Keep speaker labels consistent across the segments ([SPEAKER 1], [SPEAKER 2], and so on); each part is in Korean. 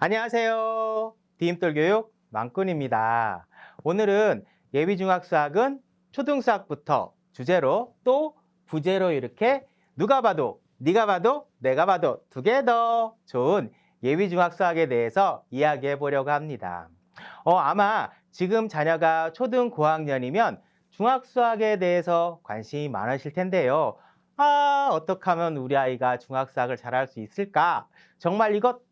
[SPEAKER 1] 안녕하세요. 디임돌교육 망꾼입니다. 오늘은 예비중학수학은 초등수학부터 주제로 또 부제로 이렇게 누가 봐도 네가 봐도 내가 봐도 두 개 더 좋은 예비중학수학에 대해서 이야기해 보려고 합니다. 어, 아마 지금 자녀가 초등 고학년이면 중학수학에 대해서 관심이 많으실 텐데요. 아, 어떻게 하면 우리 아이가 중학수학을 잘할 수 있을까? 정말 이것 딱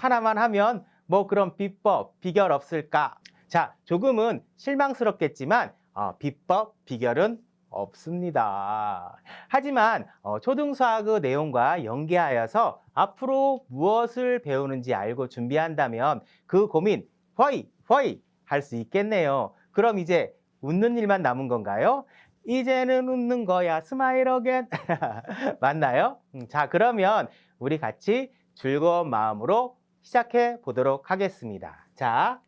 [SPEAKER 1] 하나만 하면 뭐 그런 비법, 비결 없을까? 자, 조금은 실망스럽겠지만 어, 비법, 비결은 없습니다. 하지만 어, 초등수학의 내용과 연계하여서 앞으로 무엇을 배우는지 알고 준비한다면 그 고민 허이 허이 할 수 있겠네요. 그럼 이제 웃는 일만 남은 건가요? 이제는 웃는 거야 스마일 어겐 맞나요? 음, 자 그러면 우리 같이 즐거운 마음으로 시작해 보도록 하겠습니다. 자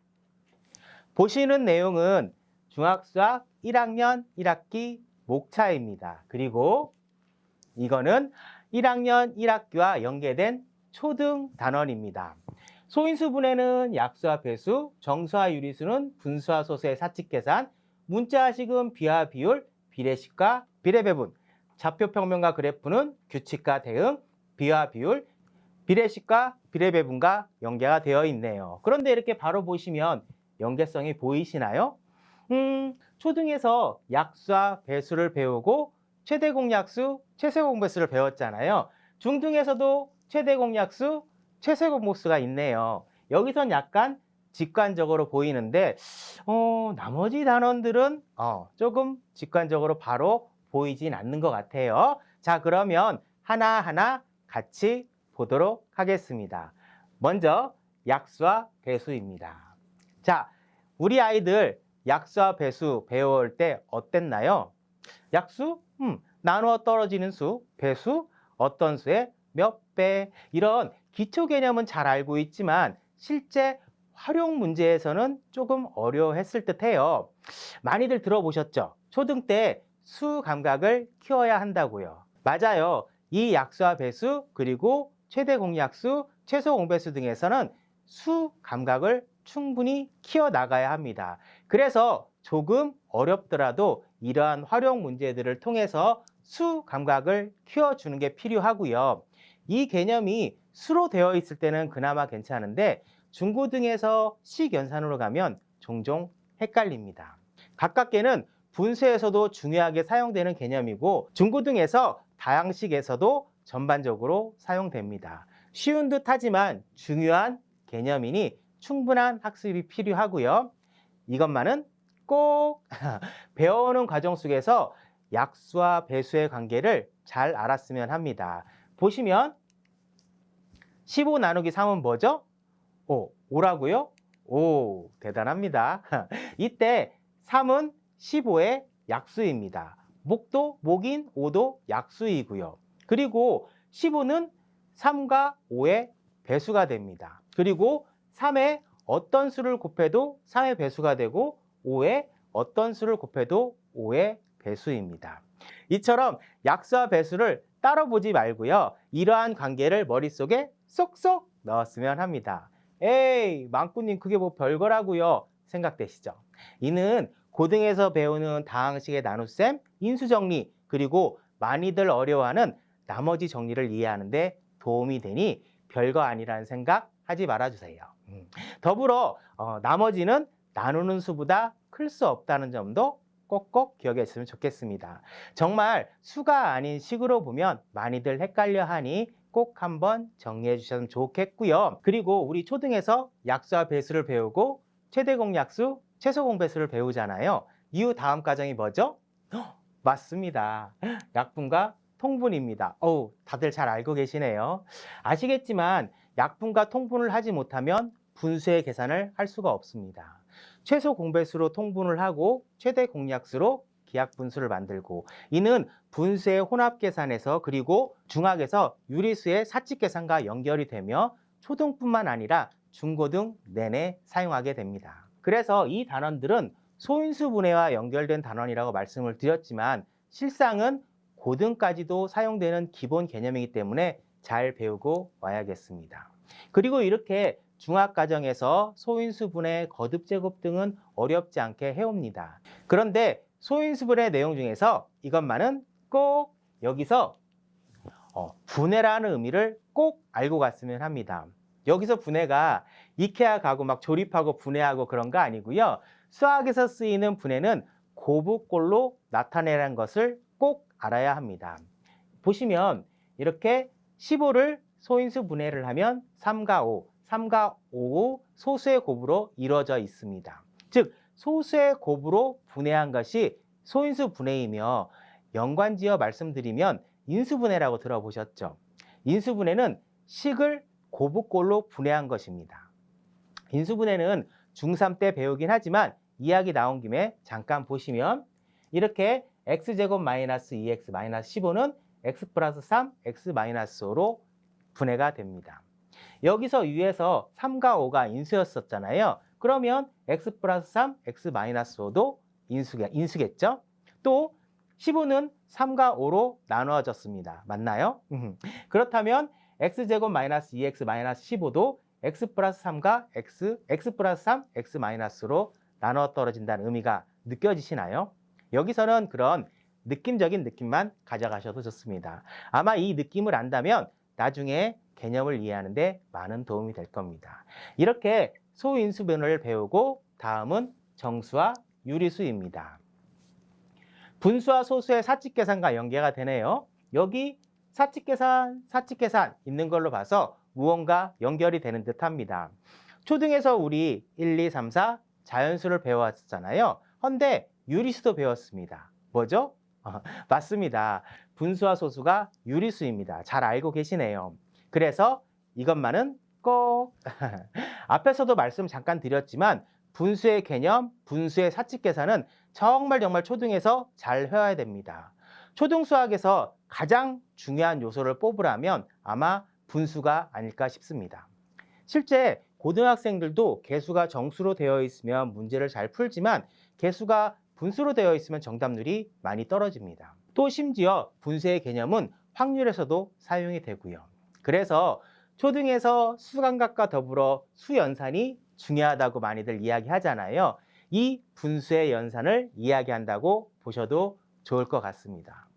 [SPEAKER 1] 보시는 내용은 중학수학 1학년 1학기 목차입니다. 그리고 이거는 1학년 1학기와 연계된 초등 단원입니다. 소인수 분해는 약수와 배수, 정수와 유리수는 분수와 소수의 사칙 계산, 문자식은 비와 비율, 비례식과 비례배분, 좌표 평면과 그래프는 규칙과 대응, 비와 비율, 비례식과 비례배분과 연계가 되어 있네요. 그런데 이렇게 바로 보시면 연계성이 보이시나요? 음, 초등에서 약수와 배수를 배우고 최대공약수, 최세공배수를 배웠잖아요. 중등에서도 최대공약수, 최세공모수가 있네요. 여기선 약간 직관적으로 보이는데 어, 나머지 단원들은 어, 조금 직관적으로 바로 보이진 않는 것 같아요. 자, 그러면 하나하나 같이 보도록 하겠습니다. 먼저 약수와 배수입니다. 자, 우리 아이들 약수와 배수 배울 때 어땠나요? 약수? 음, 나누어 떨어지는 수, 배수? 어떤 수의 몇 배? 이런 기초 개념은 잘 알고 있지만 실제 활용 문제에서는 조금 어려워했을 듯해요. 많이들 들어보셨죠? 초등 때 수 감각을 키워야 한다고요. 맞아요. 이 약수와 배수 그리고 최대 공약수, 최소 공배수 등에서는 수 감각을 충분히 키워 나가야 합니다. 그래서 조금 어렵더라도 이러한 활용 문제들을 통해서 수 감각을 키워주는 게 필요하고요. 이 개념이 수로 되어 있을 때는 그나마 괜찮은데 중고 등에서 식연산으로 가면 종종 헷갈립니다. 가깝게는 분수에서도 중요하게 사용되는 개념이고 중고 등에서 다양식에서도 전반적으로 사용됩니다. 쉬운 듯 하지만 중요한 개념이니 충분한 학습이 필요하고요. 이것만은 꼭 배워오는 과정 속에서 약수와 배수의 관계를 잘 알았으면 합니다. 보시면 15 나누기 3은 뭐죠? 5. 5라고요? 오, 대단합니다. 이때 3은 15의 약수입니다. 목도 목인 5도 약수이고요. 그리고 15는 3과 5의 배수가 됩니다. 그리고 3에 어떤 수를 곱해도 3의 배수가 되고 5에 어떤 수를 곱해도 5의 배수입니다. 이처럼 약수와 배수를 따로 보지 말고요. 이러한 관계를 머릿속에 쏙쏙 넣었으면 합니다. 에이, 망꾸님 그게 뭐 별거라고요? 생각되시죠? 이는 고등에서 배우는 다항식의 나눗셈, 인수정리, 그리고 많이들 어려워하는 나머지 정리를 이해하는데 도움이 되니 별거 아니라는 생각 하지 말아주세요. 음. 더불어 어, 나머지는 나누는 수보다 클 수 없다는 점도 꼭꼭 기억했으면 좋겠습니다. 정말 수가 아닌 식으로 보면 많이들 헷갈려 하니 꼭 한번 정리해 주셨으면 좋겠고요. 그리고 우리 초등에서 약수와 배수를 배우고 최대공 약수, 최소공 배수를 배우잖아요. 이후 다음 과정이 뭐죠? 헉, 맞습니다. 약분과 통분입니다. 어우, 다들 잘 알고 계시네요. 아시겠지만 약분과 통분을 하지 못하면 분수의 계산을 할 수가 없습니다. 최소 공배수로 통분을 하고 최대 공약수로 기약 분수를 만들고 이는 분수의 혼합 계산에서 그리고 중학에서 유리수의 사칙 계산과 연결이 되며 초등뿐만 아니라 중고등 내내 사용하게 됩니다. 그래서 이 단원들은 소인수 분해와 연결된 단원이라고 말씀을 드렸지만 실상은 고등까지도 사용되는 기본 개념이기 때문에 잘 배우고 와야겠습니다. 그리고 이렇게 중학과정에서 소인수분해, 거듭 제곱 등은 어렵지 않게 해옵니다. 그런데 소인수분해 내용 중에서 이것만은 꼭 여기서 어, 분해라는 의미를 꼭 알고 갔으면 합니다. 여기서 분해가 이케아 가고 막 조립하고 분해하고 그런 거 아니고요. 수학에서 쓰이는 분해는 고부꼴로 나타내라는 것을 꼭 알아야 합니다. 보시면 이렇게 15를 소인수 분해를 하면 3과 5, 3과 5 소수의 곱으로 이루어져 있습니다. 즉 소수의 곱으로 분해한 것이 소인수 분해이며 연관지어 말씀드리면 인수분해라고 들어보셨죠? 인수분해는 식을 고부꼴로 분해한 것입니다. 인수분해는 중3 때 배우긴 하지만 이야기 나온 김에 잠깐 보시면 이렇게 x제곱 마이너스 2x 마이너스 15는 x 플러스 3, x 마이너스 5로 분해가 됩니다. 여기서 위에서 3과 5가 인수였었잖아요. 그러면 x 플러스 3, x 마이너스 5도 인수가, 인수겠죠? 또 15는 3과 5로 나누어졌습니다. 맞나요? 그렇다면 x제곱 마이너스 2x 마이너스 15도 x 플러스 3과 x, x 플러스 3, x 마이너스로 나눠 떨어진다는 의미가 느껴지시나요? 여기서는 그런 느낌적인 느낌만 가져가셔도 좋습니다. 아마 이 느낌을 안다면 나중에 개념을 이해하는데 많은 도움이 될 겁니다. 이렇게 소인수분을 배우고 다음은 정수와 유리수입니다. 분수와 소수의 사칙 계산과 연계가 되네요. 여기 사칙 계산, 사칙 계산 있는 걸로 봐서 무언가 연결이 되는 듯 합니다. 초등에서 우리 1, 2, 3, 4 자연수를 배워왔잖아요. 헌데 유리수도 배웠습니다. 뭐죠? 어, 맞습니다. 분수와 소수가 유리수입니다. 잘 알고 계시네요. 그래서 이것만은 꼭 앞에서도 말씀 잠깐 드렸지만 분수의 개념, 분수의 사칙 계산은 정말 정말 초등에서 잘 해와야 됩니다. 초등 수학에서 가장 중요한 요소를 뽑으라면 아마 분수가 아닐까 싶습니다. 실제 고등학생들도 개수가 정수로 되어 있으면 문제를 잘 풀지만 개수가 분수로 되어 있으면 정답률이 많이 떨어집니다. 또 심지어 분수의 개념은 확률에서도 사용이 되고요. 그래서 초등에서 수감각과 더불어 수연산이 중요하다고 많이들 이야기하잖아요. 이 분수의 연산을 이야기한다고 보셔도 좋을 것 같습니다.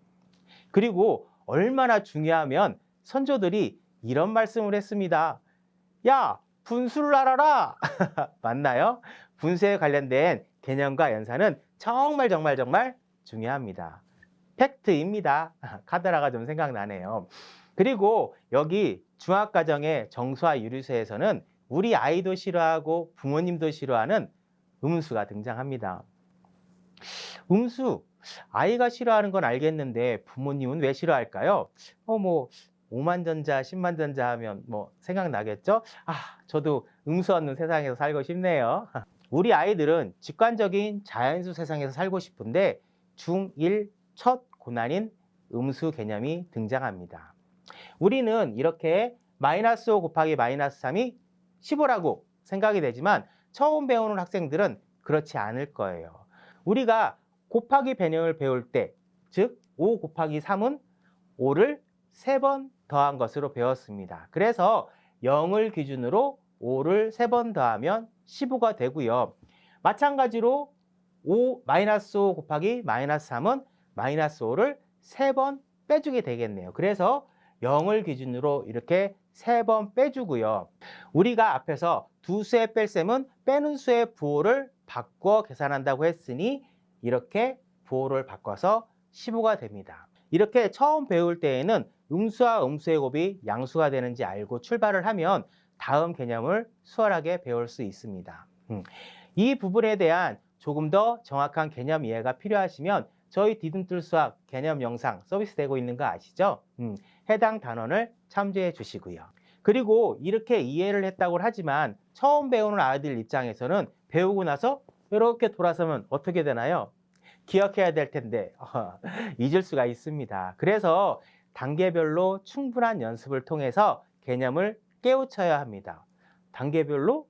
[SPEAKER 1] 그리고 얼마나 중요하면 선조들이 이런 말씀을 했습니다. 야, 분수를 알아라! 맞나요? 분수에 관련된 개념과 연산은 정말 정말 정말 중요합니다. 팩트입니다. 카드라가 좀 생각나네요. 그리고 여기 중학과정의 정수와 유리수에서는 우리 아이도 싫어하고 부모님도 싫어하는 음수가 등장합니다. 음수, 아이가 싫어하는 건 알겠는데 부모님은 왜 싫어할까요? 어, 뭐, 5만 전자, 10만 전자 하면 뭐 생각나겠죠? 아, 저도 음수 없는 세상에서 살고 싶네요. 우리 아이들은 직관적인 자연수 세상에서 살고 싶은데 중1 첫 고난인 음수 개념이 등장합니다. 우리는 이렇게 마이너스 5 곱하기 마이너스 3이 15라고 생각이 되지만 처음 배우는 학생들은 그렇지 않을 거예요. 우리가 곱하기 배념을 배울 때, 즉, 5 곱하기 3은 5를 3번 더한 것으로 배웠습니다. 그래서 0을 기준으로 5를 3번 더하면 15가 되고요. 마찬가지로 5 마이너스 5 곱하기 마이너스 3은 마이너스 5를 3번 빼주게 되겠네요. 그래서 0을 기준으로 이렇게 3번 빼주고요. 우리가 앞에서 두 수의 뺄셈은 빼는 수의 부호를 바꿔 계산한다고 했으니 이렇게 부호를 바꿔서 15가 됩니다. 이렇게 처음 배울 때에는 음수와 음수의 곱이 양수가 되는지 알고 출발을 하면 다음 개념을 수월하게 배울 수 있습니다. 음. 이 부분에 대한 조금 더 정확한 개념 이해가 필요하시면 저희 디딤돌 수학 개념 영상 서비스되고 있는 거 아시죠? 음, 해당 단원을 참조해 주시고요. 그리고 이렇게 이해를 했다고 하지만 처음 배우는 아이들 입장에서는 배우고 나서 이렇게 돌아서면 어떻게 되나요? 기억해야 될 텐데 어, 잊을 수가 있습니다. 그래서 단계별로 충분한 연습을 통해서 개념을 깨우쳐야 합니다. 단계별로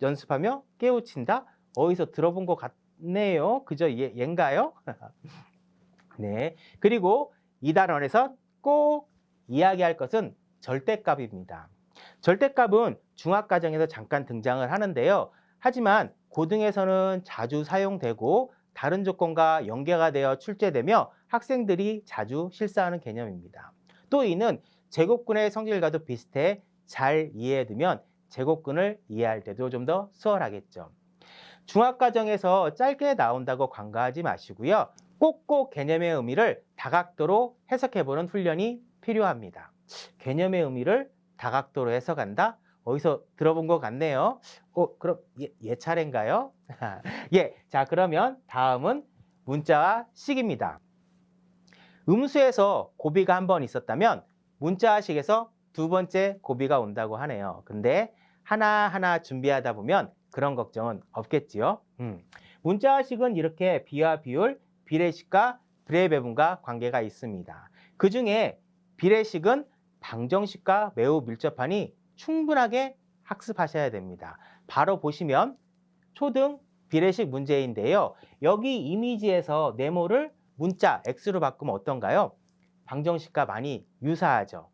[SPEAKER 1] 연습하며 깨우친다? 어디서 들어본 것 같네요. 그저 얘, 얘인가요? 네. 그리고 이 단원에서 꼭 이야기할 것은 절대값입니다. 절대값은 중학과정에서 잠깐 등장을 하는데요. 하지만 고등에서는 자주 사용되고 다른 조건과 연계가 되어 출제되며 학생들이 자주 실수하는 개념입니다. 또 이는 제곱근의 성질과도 비슷해 잘 이해해두면 제곱근을 이해할 때도 좀 더 수월하겠죠. 중학과정에서 짧게 나온다고 관가하지 마시고요. 꼭꼭 개념의 의미를 다각도로 해석해보는 훈련이 필요합니다. 개념의 의미를 다각도로 해석한다? 어디서 들어본 것 같네요. 어, 그럼 얘, 얘 차례인가요? 예, 자 그러면 다음은 문자와 식입니다. 음수에서 고비가 한 번 있었다면 문자와 식에서 두 번째 고비가 온다고 하네요. 근데 하나하나 준비하다 보면 그런 걱정은 없겠지요. 음. 문자와 식은 이렇게 비와 비율, 비례식과 비례 배분과 관계가 있습니다. 그 중에 비례식은 방정식과 매우 밀접하니 충분하게 학습하셔야 됩니다. 바로 보시면 초등 비례식 문제인데요. 여기 이미지에서 네모를 문자 x로 바꾸면 어떤가요? 방정식과 많이 유사하죠.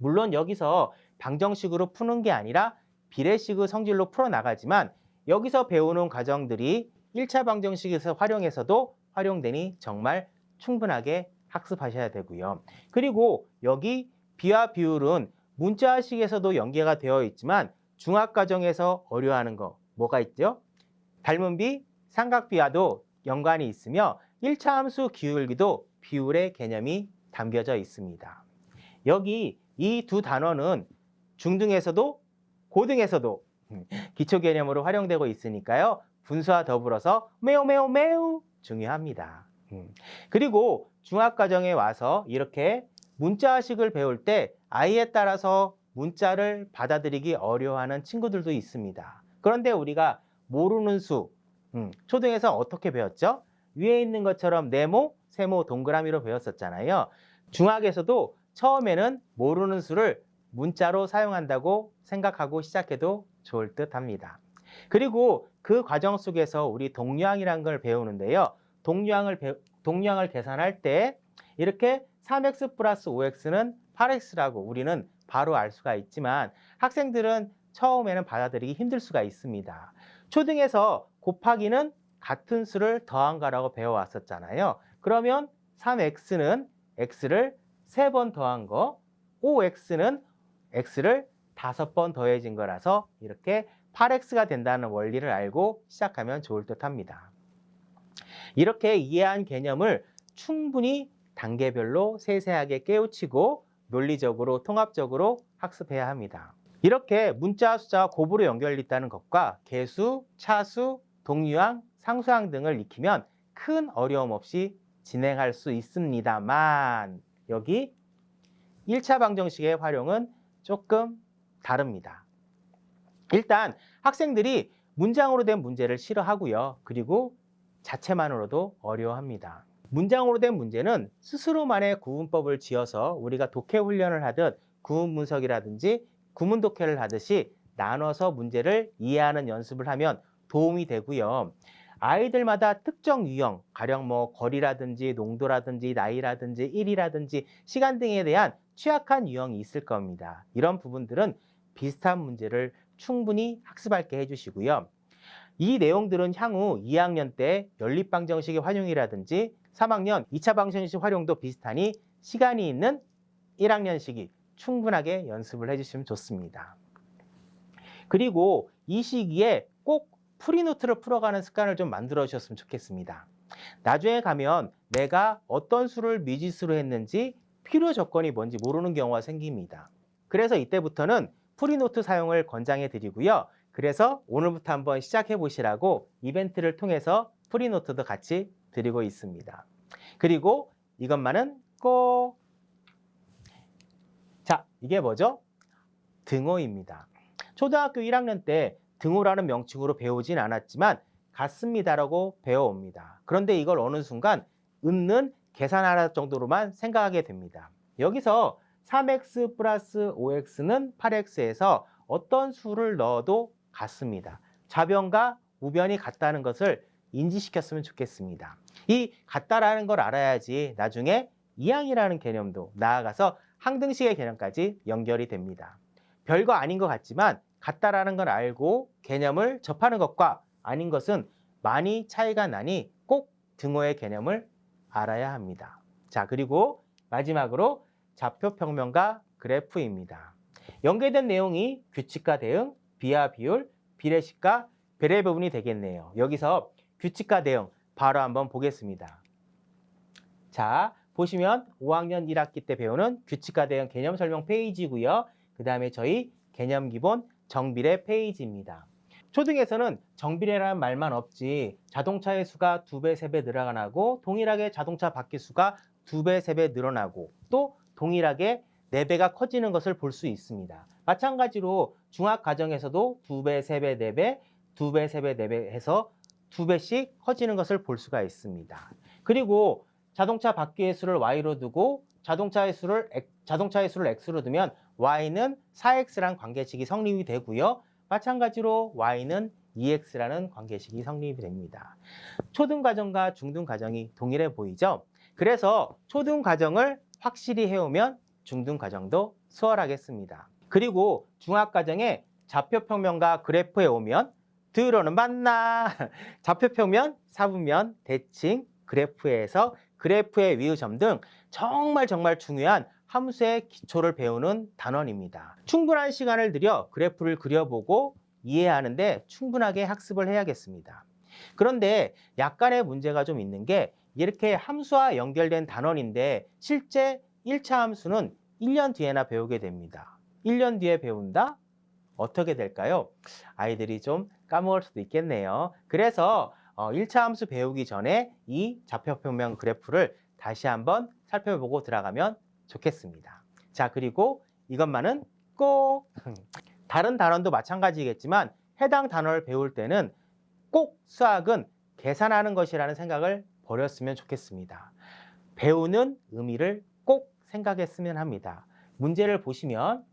[SPEAKER 1] 물론 여기서 방정식으로 푸는 게 아니라 비례식의 성질로 풀어나가지만 여기서 배우는 과정들이 1차 방정식에서 활용해서도 활용되니 정말 충분하게 학습하셔야 되고요. 그리고 여기 비와 비율은 문자식에서도 연계가 되어 있지만 중학과정에서 어려워하는 거 뭐가 있죠? 닮은 비, 삼각비와도 연관이 있으며 1차 함수 기울기도 비율의 개념이 담겨져 있습니다. 여기 이 두 단어는 중등에서도 고등에서도 기초 개념으로 활용되고 있으니까요. 분수와 더불어서 매우 매우 매우 중요합니다. 음. 그리고 중학과정에 와서 이렇게 문자식을 배울 때 아이에 따라서 문자를 받아들이기 어려워하는 친구들도 있습니다. 그런데 우리가 모르는 수, 음, 초등에서 어떻게 배웠죠? 위에 있는 것처럼 네모, 세모, 동그라미로 배웠었잖아요. 중학에서도 처음에는 모르는 수를 문자로 사용한다고 생각하고 시작해도 좋을 듯 합니다. 그리고 그 과정 속에서 우리 동량이라는 걸 배우는데요. 동량을, 배, 동량을 계산할 때 이렇게 3x 플러스 5x는 8x라고 우리는 바로 알 수가 있지만 학생들은 처음에는 받아들이기 힘들 수가 있습니다. 초등에서 곱하기는 같은 수를 더한 거라고 배워왔었잖아요. 그러면 3x는 x를 3번 더한 거, 5x는 x를 5번 더해진 거라서 이렇게 8x가 된다는 원리를 알고 시작하면 좋을 듯 합니다. 이렇게 이해한 개념을 충분히 단계별로 세세하게 깨우치고 논리적으로 통합적으로 학습해야 합니다. 이렇게 문자 숫자와 곱으로 연결이 있다는 것과 개수, 차수, 동류항, 상수항 등을 익히면 큰 어려움 없이 진행할 수 있습니다만 여기 1차 방정식의 활용은 조금 다릅니다. 일단 학생들이 문장으로 된 문제를 싫어하고요. 그리고 자체만으로도 어려워합니다. 문장으로 된 문제는 스스로만의 구문법을 지어서 우리가 독해 훈련을 하듯 구문 분석이라든지 구문 독해를 하듯이 나눠서 문제를 이해하는 연습을 하면 도움이 되고요. 아이들마다 특정 유형, 가령 뭐 거리라든지 농도라든지 나이라든지 일이라든지 시간 등에 대한 취약한 유형이 있을 겁니다. 이런 부분들은 비슷한 문제를 충분히 학습할게 해주시고요. 이 내용들은 향후 2학년 때 연립방정식의 활용이라든지 3학년 2차 방정식 활용도 비슷하니 시간이 있는 1학년 시기 충분하게 연습을 해주시면 좋습니다. 그리고 이 시기에 꼭 프리노트를 풀어가는 습관을 좀 만들어 주셨으면 좋겠습니다. 나중에 가면 내가 어떤 수를 미지수로 했는지 필요 조건이 뭔지 모르는 경우가 생깁니다. 그래서 이때부터는 프리노트 사용을 권장해 드리고요. 그래서 오늘부터 한번 시작해 보시라고 이벤트를 통해서 프리노트도 같이 드리고 있습니다. 그리고 이것만은 꼭 자, 이게 뭐죠? 등호입니다. 초등학교 1학년 때 등호라는 명칭으로 배우진 않았지만 같습니다라고 배워옵니다. 그런데 이걸 어느 순간 은는 계산하라 정도로만 생각하게 됩니다. 여기서 3x 플러스 5x는 8x에서 어떤 수를 넣어도 같습니다. 좌변과 우변이 같다는 것을 인지시켰으면 좋겠습니다. 이 같다라는 걸 알아야지 나중에 이항이라는 개념도 나아가서 항등식의 개념까지 연결이 됩니다. 별거 아닌 것 같지만 같다라는 걸 알고 개념을 접하는 것과 아닌 것은 많이 차이가 나니 꼭 등호의 개념을 알아야 합니다. 자, 그리고 마지막으로 좌표 평면과 그래프입니다. 연계된 내용이 규칙과 대응, 비하 비율, 비례식과 배례 부분이 되겠네요. 여기서 규칙과 대응 바로 한번 보겠습니다. 자, 보시면 5학년 1학기 때 배우는 규칙과 대응 개념 설명 페이지고요. 그 다음에 저희 개념 기본 정비례 페이지입니다. 초등에서는 정비례라는 말만 없지 자동차의 수가 두 배, 세배 늘어나고 동일하게 자동차 바퀴 수가 두 배, 세배 늘어나고 또 동일하게 네 배가 커지는 것을 볼 수 있습니다. 마찬가지로 중학 과정에서도 두 배, 세 배, 네 배, 두 배, 세 배, 네배 해서 두 배씩 커지는 것을 볼 수가 있습니다. 그리고 자동차 바퀴의 수를 y로 두고 자동차의 수를 자동차의 수를 x로 두면 y는 4x란 관계식이 성립이 되고요. 마찬가지로 y는 2x라는 관계식이 성립이 됩니다. 초등 과정과 중등 과정이 동일해 보이죠? 그래서 초등 과정을 확실히 해오면 중등 과정도 수월하겠습니다. 그리고 중학 과정에 좌표 평면과 그래프에 오면 들어는 맞나? 좌표 평면, 사분면, 대칭, 그래프에서 그래프의 위의점 등 정말 정말 중요한 함수의 기초를 배우는 단원입니다. 충분한 시간을 들여 그래프를 그려보고 이해하는데 충분하게 학습을 해야겠습니다. 그런데 약간의 문제가 좀 있는 게 이렇게 함수와 연결된 단원인데 실제 1차 함수는 1년 뒤에나 배우게 됩니다. 1년 뒤에 배운다? 어떻게 될까요? 아이들이 좀 까먹을 수도 있겠네요. 그래서 어, 1차 함수 배우기 전에 이 좌표평면 그래프를 다시 한번 살펴보고 들어가면 좋겠습니다. 자, 그리고 이것만은 꼭 다른 단원도 마찬가지겠지만 해당 단어를 배울 때는 꼭 수학은 계산하는 것이라는 생각을 버렸으면 좋겠습니다. 배우는 의미를 꼭 생각했으면 합니다. 문제를 보시면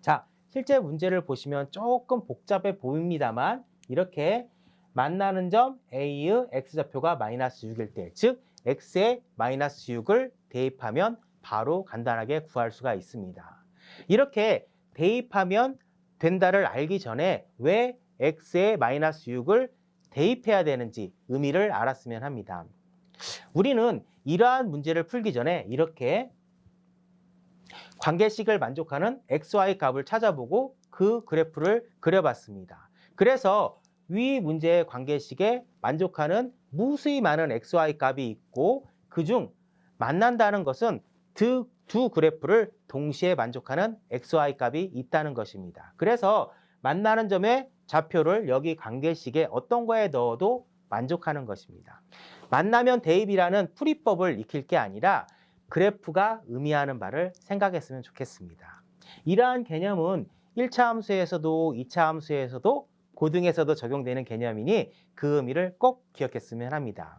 [SPEAKER 1] 자, 실제 문제를 보시면 조금 복잡해 보입니다만 이렇게 만나는 점 A의 X좌표가 마이너스 6일 때, 즉 X에 마이너스 6을 대입하면 바로 간단하게 구할 수가 있습니다. 이렇게 대입하면 된다를 알기 전에 왜 X에 마이너스 6을 대입해야 되는지 의미를 알았으면 합니다. 우리는 이러한 문제를 풀기 전에 이렇게 관계식을 만족하는 XY 값을 찾아보고 그 그래프를 그려봤습니다. 그래서 위 문제의 관계식에 만족하는 무수히 많은 XY 값이 있고 그중 만난다는 것은 두, 두 그래프를 동시에 만족하는 XY 값이 있다는 것입니다. 그래서 만나는 점의 좌표를 여기 관계식에 어떤 거에 넣어도 만족하는 것입니다. 만나면 대입이라는 풀이법을 익힐 게 아니라 그래프가 의미하는 바를 생각했으면 좋겠습니다. 이러한 개념은 1차 함수에서도 2차 함수에서도 고등에서도 적용되는 개념이니 그 의미를 꼭 기억했으면 합니다.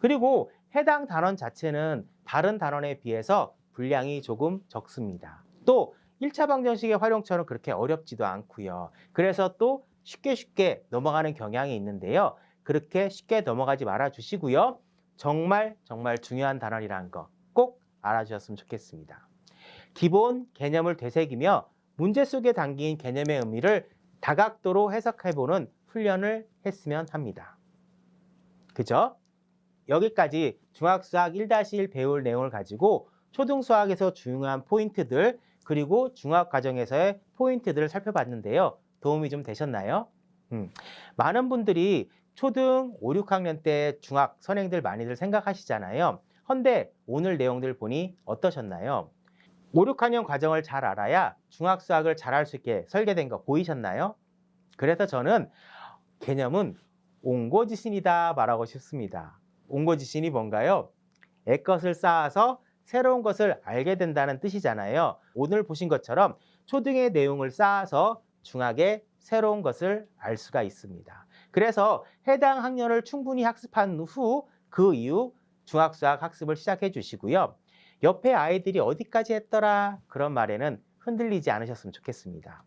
[SPEAKER 1] 그리고 해당 단원 자체는 다른 단원에 비해서 분량이 조금 적습니다. 또 1차 방정식의 활용처럼 그렇게 어렵지도 않고요. 그래서 또 쉽게 쉽게 넘어가는 경향이 있는데요. 그렇게 쉽게 넘어가지 말아 주시고요. 정말 정말 중요한 단원이라는 거 꼭 알아주셨으면 좋겠습니다. 기본 개념을 되새기며 문제 속에 담긴 개념의 의미를 다각도로 해석해보는 훈련을 했으면 합니다. 그죠? 여기까지 중학수학 1-1 배울 내용을 가지고 초등수학에서 중요한 포인트들 그리고 중학과정에서의 포인트들을 살펴봤는데요. 도움이 좀 되셨나요? 음, 많은 분들이 초등 5, 6학년 때 중학 선행들 많이들 생각하시잖아요. 헌데 오늘 내용들 보니 어떠셨나요? 5, 6학년 과정을 잘 알아야 중학 수학을 잘할 수 있게 설계된 거 보이셨나요? 그래서 저는 개념은 옹고지신이다 말하고 싶습니다. 옹고지신이 뭔가요? 애 것을 쌓아서 새로운 것을 알게 된다는 뜻이잖아요. 오늘 보신 것처럼 초등의 내용을 쌓아서 중학의 새로운 것을 알 수가 있습니다. 그래서 해당 학년을 충분히 학습한 후 그 이후 중학수학 학습을 시작해 주시고요. 옆에 아이들이 어디까지 했더라 그런 말에는 흔들리지 않으셨으면 좋겠습니다.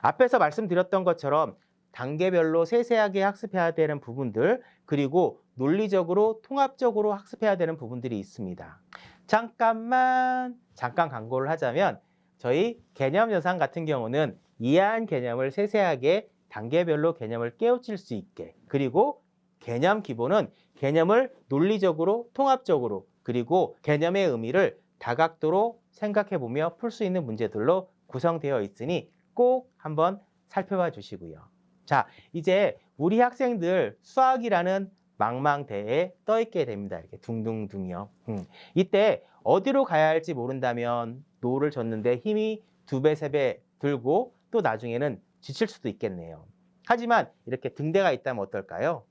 [SPEAKER 1] 앞에서 말씀드렸던 것처럼 단계별로 세세하게 학습해야 되는 부분들 그리고 논리적으로 통합적으로 학습해야 되는 부분들이 있습니다. 잠깐만 잠깐 광고를 하자면 저희 개념 여상 같은 경우는 이해한 개념을 세세하게 단계별로 개념을 깨우칠 수 있게 그리고 개념 기본은 개념을 논리적으로 통합적으로 그리고 개념의 의미를 다각도로 생각해 보며 풀 수 있는 문제들로 구성되어 있으니 꼭 한번 살펴봐 주시고요. 자, 이제 우리 학생들 수학이라는 망망대해에 떠 있게 됩니다. 이렇게 둥둥둥이요. 음. 이때 어디로 가야 할지 모른다면 노를 줬는데 힘이 두 배, 세 배 들고 또 나중에는 지칠 수도 있겠네요. 하지만 이렇게 등대가 있다면 어떨까요?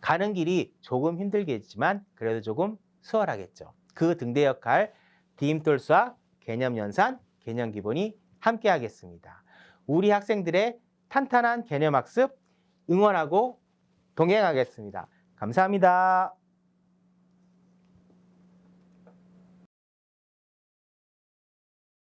[SPEAKER 1] 가는 길이 조금 힘들겠지만 그래도 조금 수월하겠죠. 그 등대 역할 디임돌 수학, 개념 연산, 개념 기본이 함께 하겠습니다. 우리 학생들의 탄탄한 개념 학습 응원하고 동행하겠습니다. 감사합니다.